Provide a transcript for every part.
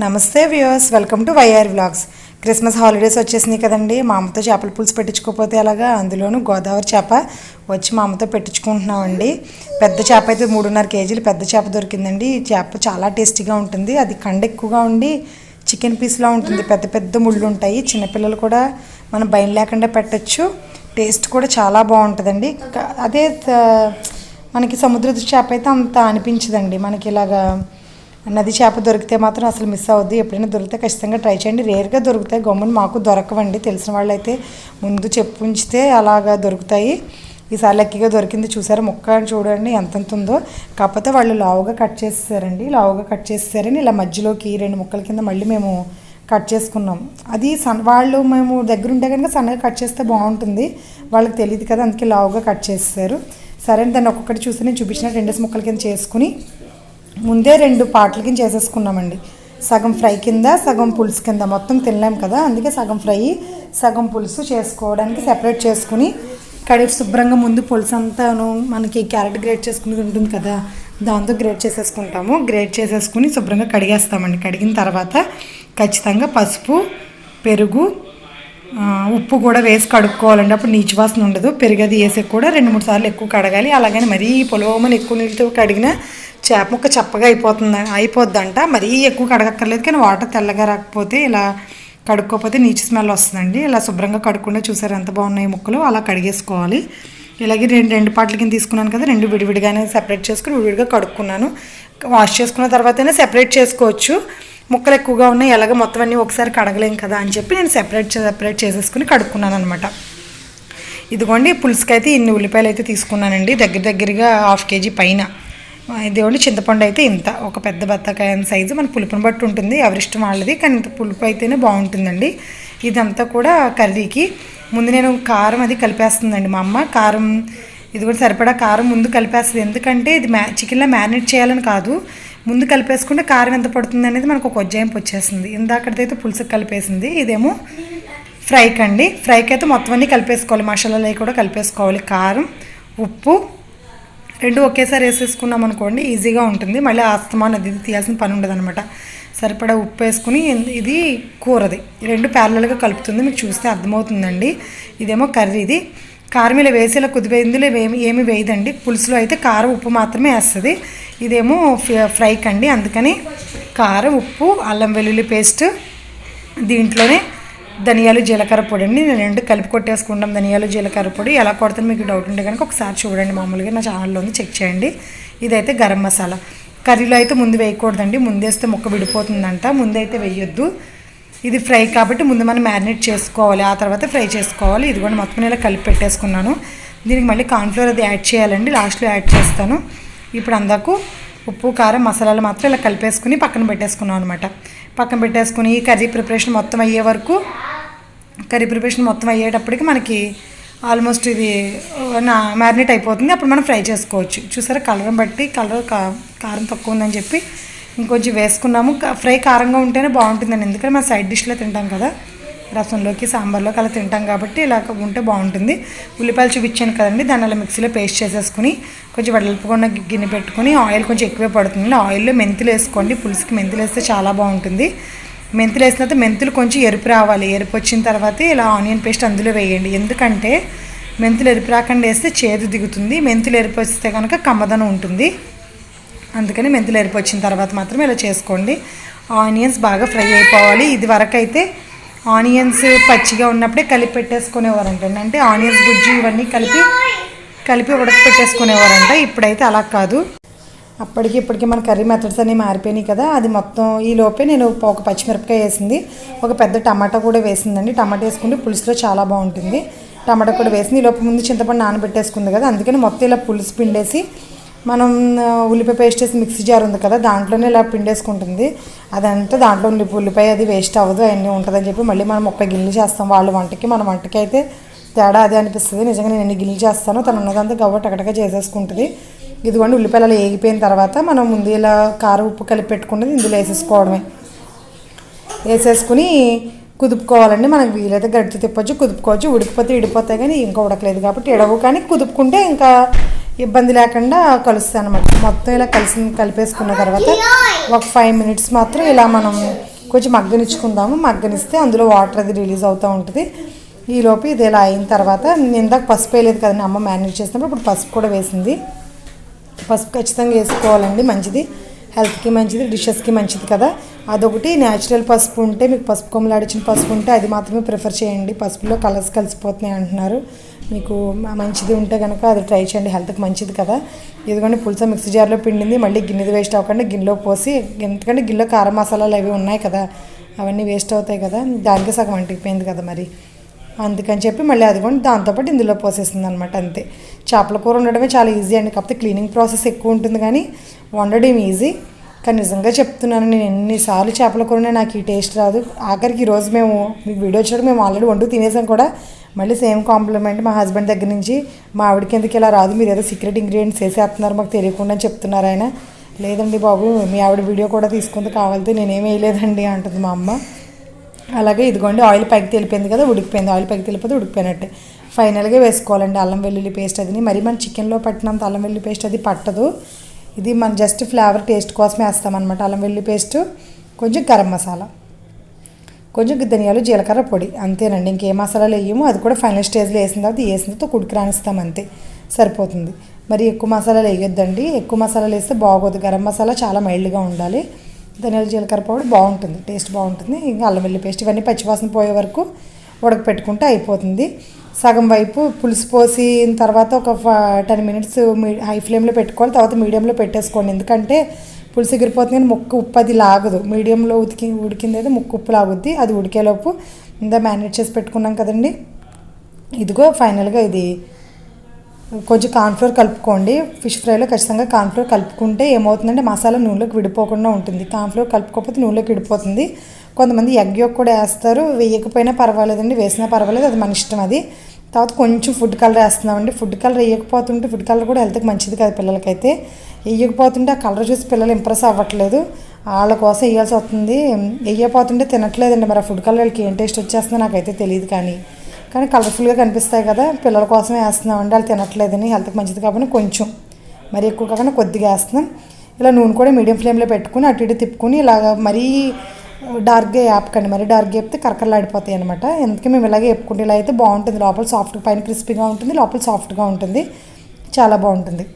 నమస్తే viewers welcome to YR vlogs. Christmas holidays వచ్చేసినాయి కదండి మా అమ్మతో చేపల పులుసు పెట్టించుకోకపోతే అలాగా అందులోనూ గోదావరి చేప వచ్చి మా అమ్మతో పెట్టించుకుంటున్నామండి. పెద్ద చేప అయితే మూడున్నర కేజీలు పెద్ద చేప దొరికిందండి. ఈ చేప చాలా టేస్టీగా ఉంటుంది. అది కండ ఎక్కువగా ఉండి చికెన్ పీస్లా ఉంటుంది. పెద్ద పెద్ద ముళ్ళు ఉంటాయి. చిన్నపిల్లలు కూడా మనం భయం లేకుండా పెట్టచ్చు. టేస్ట్ కూడా చాలా బాగుంటుందండి. అదే త- మనకి సముద్ర చేప అయితే అంత అనిపించదండి. మనకి ఇలాగా నది చేప దొరికితే మాత్రం అసలు మిస్ అవ్వద్దు. ఎప్పుడైనా దొరికితే ఖచ్చితంగా ట్రై చేయండి. రేర్గా దొరుకుతాయి. గమ్మున మాకు దొరకవండి. తెలిసిన వాళ్ళైతే ముందు చెప్పు ఉంచితే అలాగా దొరుకుతాయి. ఈసారి లక్కీగా దొరికింది చూసారు? ముక్క చూడండి ఎంతెంత ఉందో కాకపోతే వాళ్ళు లావుగా కట్ చేసేసారండి. లావుగా కట్ చేసేసారని ఇలా మధ్యలోకి రెండు ముక్కల కింద మళ్ళీ మేము కట్ చేసుకున్నాం. అది సన్ వాళ్ళు మేము దగ్గర ఉంటే కనుక సన్నగా కట్ చేస్తే బాగుంటుంది. వాళ్ళకి తెలియదు కదా అందుకే లావుగా కట్ చేసేసారు. సరే దాన్ని ఒక్కొక్కటి చూసి నేను చూపించిన రెండేసి ముక్కల కింద చేసుకుని ముందే రెండు పాటల కింద చేసేసుకున్నామండి. సగం ఫ్రై కింద సగం పులుసు కింద. మొత్తం తినలేం కదా అందుకే సగం ఫ్రై సగం పులుసు చేసుకోవడానికి సెపరేట్ చేసుకుని కడిగి శుభ్రంగా ముందు పులుసు అంతాను మనకి క్యారెట్ గ్రేట్ చేసుకునేది ఉంటుంది కదా దాంతో గ్రేట్ చేసేసుకుంటాము. గ్రేట్ చేసేసుకుని శుభ్రంగా కడిగేస్తామండి. కడిగిన తర్వాత ఖచ్చితంగా పసుపు పెరుగు ఉప్పు కూడా వేసి కడుక్కోవాలండి. అప్పుడు నీచు వాసన ఉండదు. పెరుగు అది వేసి కూడా రెండు మూడు సార్లు ఎక్కువ కడగాలి. అలాగని మరీ పొలవమని ఎక్కువ నీళ్ళతో కడిగిన చేప ముక్క చప్పగా అయిపోతుంది అయిపోద్దంట. మరీ ఎక్కువ కడగక్కర్లేదు కానీ వాటర్ తెల్లగా రాకపోతే ఇలా కడుక్కోకపోతే నీచు స్మెల్ వస్తుందండి. ఇలా శుభ్రంగా కడుక్కుండా చూసారు ఎంత బాగున్నాయి ముక్కలు అలా కడిగేసుకోవాలి. ఇలాగే రెండు రెండు పాటల కింద తీసుకున్నాను కదా రెండు విడివిడిగానే సెపరేట్ చేసుకుని విడివిడిగా కడుక్కున్నాను. వాష్ చేసుకున్న తర్వాతనే సెపరేట్ చేసుకోవచ్చు. ముక్కలు ఎక్కువగా ఉన్నాయి ఎలాగ మొత్తం అన్నీ ఒకసారి కడగలేం కదా అని చెప్పి నేను సెపరేట్ సెపరేట్ చేసేసుకుని కడుక్కున్నాను అనమాట ఇదిగోండి పులుసుకైతే ఇన్ని ఉల్లిపాయలు అయితే తీసుకున్నానండి. దగ్గర దగ్గరగా హాఫ్ కేజీ పైన. ఇదిగోండి చింతపండు అయితే ఇంత. ఒక పెద్ద బత్తాకాయ సైజు మన పులుపుని బట్టి ఉంటుంది. ఎవరిష్టం వాళ్ళది కానీ ఇంత పులుపు అయితేనే బాగుంటుందండి. ఇదంతా కూడా కర్రీకి. ముందు నేను కారం అది కలిపేస్తుందండి మా అమ్మ. కారం ఇది కూడా సరిపడా కారం ముందు కలిపేస్తుంది. ఎందుకంటే ఇది మ్యా చికెన్లో మ్యారినేట్ చేయాలని కాదు. ముందు కలిపేసుకుంటే కారం ఎంత పడుతుంది అనేది మనకు ఒక ఉజ్జాయింపు వచ్చేస్తుంది. ఇందాకటిదైతే పులుసు కలిపేసింది. ఇదేమో ఫ్రైకి అండి ఫ్రైకి అయితే మొత్తం అన్నీ కలిపేసుకోవాలి. మసాలాలు కూడా కలిపేసుకోవాలి. కారం ఉప్పు రెండు ఒకేసారి వేసేసుకున్నాం అనుకోండి ఈజీగా ఉంటుంది. మళ్ళీ ఆస్తమాన్ అది ఇది తీయాల్సిన పని ఉండదు అనమాట సరిపడా ఉప్పు వేసుకుని ఇది కూరది. రెండు ప్యారలల్గా కలుపుతుంది. మీకు చూస్తే అర్థమవుతుందండి. ఇదేమో కర్రీ ఇది. కారం ఇలా వేసి ఇలా కొద్దిగా ఇందులో ఏమి ఏమి వేయదండి. పులుసులో అయితే కారం ఉప్పు మాత్రమే వేస్తుంది. ఇదేమో ఫ్రై- ఫ్రైకి అండి అందుకని కారం ఉప్పు అల్లం వెల్లుల్లి పేస్ట్ దీంట్లోనే ధనియాలు జీలకర్ర పొడి అండి. నేను రెండు కలిపి కొట్టేసుకుంటాం. ధనియాలు జీలకర్ర పొడి ఎలా కొడతాను మీకు డౌట్ ఉంటే కనుక ఒకసారి చూడండి. మామూలుగా నా ఛానల్లో ఉంది చెక్ చేయండి. ఇదైతే గరం మసాలా. కర్రీలో అయితే ముందు వేయకూడదండి. ముందేస్తే ముక్క విడిపోతుందంట. ముందైతే వేయొద్దు. ఇది ఫ్రై కాబట్టి ముందు మనం మ్యారినేట్ చేసుకోవాలి. ఆ తర్వాత ఫ్రై చేసుకోవాలి. ఇది కూడా మొత్తం ఇలా కలిపి పెట్టేసుకున్నాను. దీనికి మళ్ళీ కార్న్ఫ్లోర్ అది యాడ్ చేయాలండి. లాస్ట్లో యాడ్ చేస్తాను. ఇప్పుడు అందాకు ఉప్పు కారం మసాలాలు మాత్రం ఇలా కలిపేసుకుని పక్కన పెట్టేసుకున్నాం అనమాట పక్కన పెట్టేసుకుని ఈ కర్రీ ప్రిపరేషన్ మొత్తం అయ్యే వరకు కర్రీ ప్రిపరేషన్ మొత్తం అయ్యేటప్పటికి మనకి ఆల్మోస్ట్ ఇది నా మ్యారినేట్ అయిపోతుంది. అప్పుడు మనం ఫ్రై చేసుకోవచ్చు. చూసారా? కలర్ బట్టి కలర్ కారం తక్కువ ఉందని చెప్పి ఇంకొంచెం వేసుకున్నాము. ఫ్రై కారంగా ఉంటేనే బాగుంటుందండి. ఎందుకంటే మనం సైడ్ డిష్లో తింటాం కదా. రసంలోకి సాంబార్లోకి అలా తింటాం కాబట్టి ఇలా ఉంటే బాగుంటుంది. ఉల్లిపాయలు చూపించాను కదండి దాన్ని అలా మిక్సీలో పేస్ట్ చేసేసుకుని కొంచెం వెడల్పుకున్న గిన్నె పెట్టుకుని ఆయిల్ కొంచెం ఎక్కువే పడుతుంది. ఆయిల్లో మెంతులు వేసుకోండి పులుసుకి మెంతులు వేస్తే చాలా బాగుంటుంది. మెంతులు వేసిన తర్వాత మెంతులు కొంచెం ఎరుపు రావాలి. ఎరుపు వచ్చిన తర్వాత ఇలా ఆనియన్ పేస్ట్ అందులో వేయండి. ఎందుకంటే మెంతులు ఎరుపు రాకుండా వేస్తే చేదు దిగుతుంది. మెంతులు ఎరుపు వస్తే కనుక కమ్మదనం ఉంటుంది. అందుకని మెంతులు ఎరుపు వచ్చిన తర్వాత మాత్రం ఇలా చేసుకోండి. ఆనియన్స్ బాగా ఫ్రై అయిపోవాలి. ఇది వరకైతే ఆనియన్స్ పచ్చిగా ఉన్నప్పుడే కలిపి పెట్టేసుకునేవారంటండి అంటే ఆనియన్స్ గుజ్జు ఇవన్నీ కలిపి కలిపి ఉడకపెట్టేసుకునేవారంట. ఇప్పుడైతే అలా కాదు. అప్పటికి ఇప్పటికి మన కర్రీ మెథడ్స్ అన్నీ మారిపోయినాయి కదా. అది మొత్తం ఈ లోపే నేను ఒక పచ్చిమిరపకాయ వేసింది. ఒక పెద్ద టమాటా కూడా వేసిందండి. టమాటా వేసుకుంటే పులుసులో చాలా బాగుంటుంది. టమాటా కూడా వేసింది. ఈ లోపు ముందు చింతపండు నానబెట్టేసుకుంది కదా. అందుకని మొత్తం ఇలా పులుసు పిండేసి మనం ఉల్లిపాయ పేస్ట్ వేసి మిక్సీ జార్ ఉంది కదా దాంట్లోనే ఇలా పిండేసుకుంటుంది. అదంతా దాంట్లో ఉల్లి ఉల్లిపాయ అది వేస్ట్ అవ్వదు అవన్నీ ఉంటుందని చెప్పి మళ్ళీ మనం ముప్పై గిన్నెలు చేస్తాం వాళ్ళ వంటకి. మన వంటకి అయితే తేడా అదే అనిపిస్తుంది. నిజంగా నేను ఎన్ని గిన్నెలు చేస్తానో తను ఉన్నదంతా గవ్వ టకటక చేసేసుకుంటుంది. ఇదిగోండి ఉల్లిపాయలు అలా వేగిపోయిన తర్వాత మనం ముందు ఇలా కారం ఉప్పు కలిపి పెట్టుకున్నది ఇందులో వేసేసుకోవడమే. వేసేసుకుని కుదుపుకోవాలండి. మనకు వీలైతే గడిచి తిప్పొచ్చు కుదుపుకోవచ్చు. ఉడికిపోతే ఇడిపోతాయి కానీ ఇంకా ఉడకలేదు కాబట్టి ఇడవు. కానీ కుదుపుకుంటే ఇంకా ఇబ్బంది లేకుండా కలుస్తాను అనమాట మొత్తం ఇలా కలిసి కలిపేసుకున్న తర్వాత ఒక ఫైవ్ మినిట్స్ మాత్రం ఇలా మనం కొంచెం మగ్గనిచ్చుకుందాము. మగ్గనిస్తే అందులో వాటర్ అది రిలీజ్ అవుతూ ఉంటుంది. ఈలోపు ఇది ఇలా అయిన తర్వాత ఇందాక పసుపు వేయలేదు కదండి అమ్మ మేనేజ్ చేసినప్పుడు ఇప్పుడు పసుపు కూడా వేసింది. పసుపు ఖచ్చితంగా వేసుకోవాలండి మంచిది. హెల్త్కి మంచిది డిషెస్కి మంచిది కదా. అదొకటి. న్యాచురల్ పసుపు ఉంటే మీకు పసుపు కొమ్మలాడిచిన పసుపు ఉంటే అది మాత్రమే ప్రిఫర్ చేయండి. పసుపులో కలర్స్ కలిసిపోతున్నాయి అంటున్నారు. మీకు మంచిది ఉంటే కనుక అది ట్రై చేయండి. హెల్త్కి మంచిది కదా. ఇదిగోండి పులుస మిక్సీ జార్లో పిండింది. మళ్ళీ గిన్నెది వేస్ట్ అవ్వకుండా గిన్నెలో పోసి ఎందుకంటే గిన్నెలో కారం మసాలాలు అవి ఉన్నాయి కదా. అవన్నీ వేస్ట్ అవుతాయి కదా. దానికే సగం అంటికిపోయింది కదా మరి. అందుకని చెప్పి మళ్ళీ అది కూడా దాంతోపాటు ఇందులో పోసేస్తుంది అనమాట అంతే. చేపల కూర ఉండడమే చాలా ఈజీ అండి కాకపోతే క్లీనింగ్ ప్రాసెస్ ఎక్కువ ఉంటుంది కానీ వండడం ఈజీ. కానీ నిజంగా చెప్తున్నాను నేను ఎన్నిసార్లు చేపల కూరనే నాకు ఈ టేస్ట్ రాదు. ఆఖరికి ఈరోజు మేము మీకు వీడియో వచ్చినప్పుడు మేము ఆల్రెడీ వండు తినేసాం కూడా. మళ్ళీ సేమ్ కాంప్లిమెంట్ మా హస్బెండ్ దగ్గర నుంచి మా ఆవిడకి ఎందుకు ఇలా రాదు మీరు ఏదో సీక్రెట్ ఇంగ్రీడియంట్స్ వేసేస్తున్నారు మాకు తెలియకుండా చెప్తున్నారు ఆయన. లేదండి బాబు మీ ఆవిడ వీడియో కూడా తీసుకుంది కావాలితే నేనేం వేయలేదండి అంటుంది మా అమ్మ. అలాగే ఇదిగోండి ఆయిల్ పైకి తెలిపింది కదా ఉడికిపోయింది. ఆయిల్ పైకి తెలిపితే ఉడికిపోయినట్టే. ఫైనల్గా వేసుకోవాలండి అల్లం వెల్లుల్లి పేస్ట్ అది మరి మన చికెన్లో పట్టినంత అల్లం వెల్లుల్లి పేస్ట్ అది పట్టదు. ఇది మన జస్ట్ ఫ్లేవర్ టేస్ట్ కోసమే వేస్తామన్నమాట అల్లం వెల్లుల్లి పేస్ట్. కొంచెం గరం మసాలా. కొంచెం ధనియాలు జీలకర్ర పొడి. అంతేనండి ఇంకే మసాలాలు వేయము. అది కూడా ఫైనల్ స్టేజ్లో వేసిన తర్వాత వేసిన తర్వాత కుడికి రానిస్తాం అంతే. సరిపోతుంది. మరి ఎక్కువ మసాలాలు వేయొద్దండి. ఎక్కువ మసాలాలు వేస్తే బాగోదు. గరం మసాలా చాలా మైల్డ్గా ఉండాలి. ధనియాలు జీలకర్ర పౌడర్ బాగుంటుంది టేస్ట్ బాగుంటుంది. ఇంకా అల్లం వెల్లి పేస్ట్ ఇవన్నీ పచ్చివాసన పోయే వరకు ఉడకపెట్టుకుంటే అయిపోతుంది. సగం వైపు పులుసు పోసిన తర్వాత ఒక టెన్ మినిట్స్ మీ హై ఫ్లేమ్లో పెట్టుకోవాలి. తర్వాత మీడియంలో పెట్టేసుకోండి. ఎందుకంటే పులుసు ఎగిరిపోతుంది కానీ ముక్క ఉప్పు అది లాగదు. మీడియంలో ఉతికి ఉడికింది అయితే ముక్క ఉప్పు లాగుద్ది. అది ఉడికేలోపు ఇందా మ్యారినేట్ చేసి పెట్టుకున్నాం కదండి. ఇదిగో ఫైనల్గా ఇది కొంచెం కార్న్ఫ్లోర్ కలుపుకోండి. ఫిష్ ఫ్రైలో ఖచ్చితంగా కార్న్ఫ్లోర్ కలుపుకుంటే ఏమవుతుందంటే మసాలా నూనెలోకి విడిపోకుండా ఉంటుంది. కార్న్ఫ్లోర్ కలుపుకోకపోతే నూనెలోకి విడిపోతుంది. కొంతమంది ఎగ్ యొక్క కూడా వేస్తారు. వేయకపోయినా పర్వాలేదండి. వేసినా పర్వాలేదు. అది మన ఇష్టం అది. తర్వాత కొంచెం ఫుడ్ కలర్ వేస్తున్నామండి. ఫుడ్ కలర్ వేయకపోతుంటే ఫుడ్ కలర్ కూడా హెల్త్కి మంచిది కదా పిల్లలకైతే. వేయకపోతుంటే ఆ కలర్ చూసి పిల్లలు ఇంప్రెస్ అవ్వట్లేదు. వాళ్ళ కోసం వేయాల్సి వస్తుంది. వేయకపోతుంటే తినట్లేదండి. మరి ఆ ఫుడ్ కలర్ వాళ్ళకి ఏం టేస్ట్ వచ్చేస్తుందో నాకైతే తెలియదు కానీ. కానీ కలర్ఫుల్గా కనిపిస్తాయి కదా. పిల్లల కోసమే వేస్తున్నామండి. వాళ్ళు తినట్లేదని హెల్త్కి మంచిది కాబట్టి కొంచెం. మరి ఎక్కువ కాకుండా కొద్దిగా వేస్తున్నాం. ఇలా నూనె కూడా మీడియం ఫ్లేమ్లో పెట్టుకుని అటు ఇటు తిప్పుకొని ఇలాగ మరీ uh, డార్క్గా వేపకండి. మరీ డార్క్గా వేపితే కరకరలాడిపోతాయి అనమాట ఎందుకే మేము ఇలాగే వేపుకుంటే ఇలా అయితే బాగుంటుంది. లోపల సాఫ్ట్ పైన క్రిస్పీగా ఉంటుంది. లోపల సాఫ్ట్గా ఉంటుంది. చాలా బాగుంటుంది.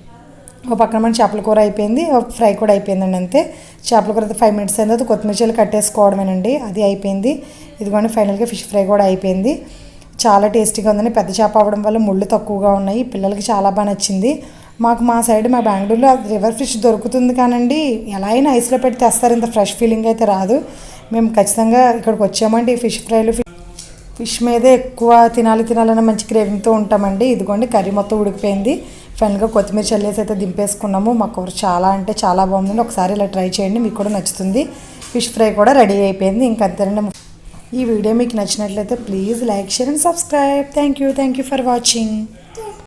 ఒక పక్కన మన చేపల కూర అయిపోయింది. ఒక ఫ్రై కూడా అయిపోయిందండి అంతే. చేపల కూర అయితే ఫైవ్ మినిట్స్ అయిన తర్వాత కొత్తిమీర చీలు కట్టేసుకోవడమేనండి. అది అయిపోయింది. ఇదిగోండి ఫైనల్గా ఫిష్ ఫ్రై కూడా అయిపోయింది. చాలా టేస్టీగా ఉందండి పెద్ద చేప అవ్వడం వల్ల ముళ్ళు తక్కువగా ఉన్నాయి. పిల్లలకి చాలా బాగా నచ్చింది. మాకు మా సైడ్ మా బెంగళూరులో రివర్ ఫిష్ దొరుకుతుంది కానండి. ఎలా అయినా ఐస్లో పెట్టి తెస్తారు. ఇంత ఫ్రెష్ ఫీలింగ్ అయితే రాదు. మేము ఖచ్చితంగా ఇక్కడికి వచ్చామండి. ఈ ఫిష్ ఫ్రైలు ఫిష్ మీదే ఎక్కువ తినాలి తినాలన్న మంచి క్రేవింగ్తో ఉంటామండి. ఇదిగోండి కర్రీ మొత్తం ఉడికిపోయింది. ఫైనల్గా కొత్తిమీర చల్లేసి అయితే దింపేసుకున్నాము. మా కూర చాలా అంటే చాలా బాగుంది ఒకసారి ఇలా ట్రై చేయండి. మీకు కూడా నచ్చుతుంది. ఫిష్ ఫ్రై కూడా రెడీ అయిపోయింది. ఇంకంతేనండి ఈ వీడియో మీకు నచ్చినట్లయితే please like share and subscribe. Thank you thank you for watching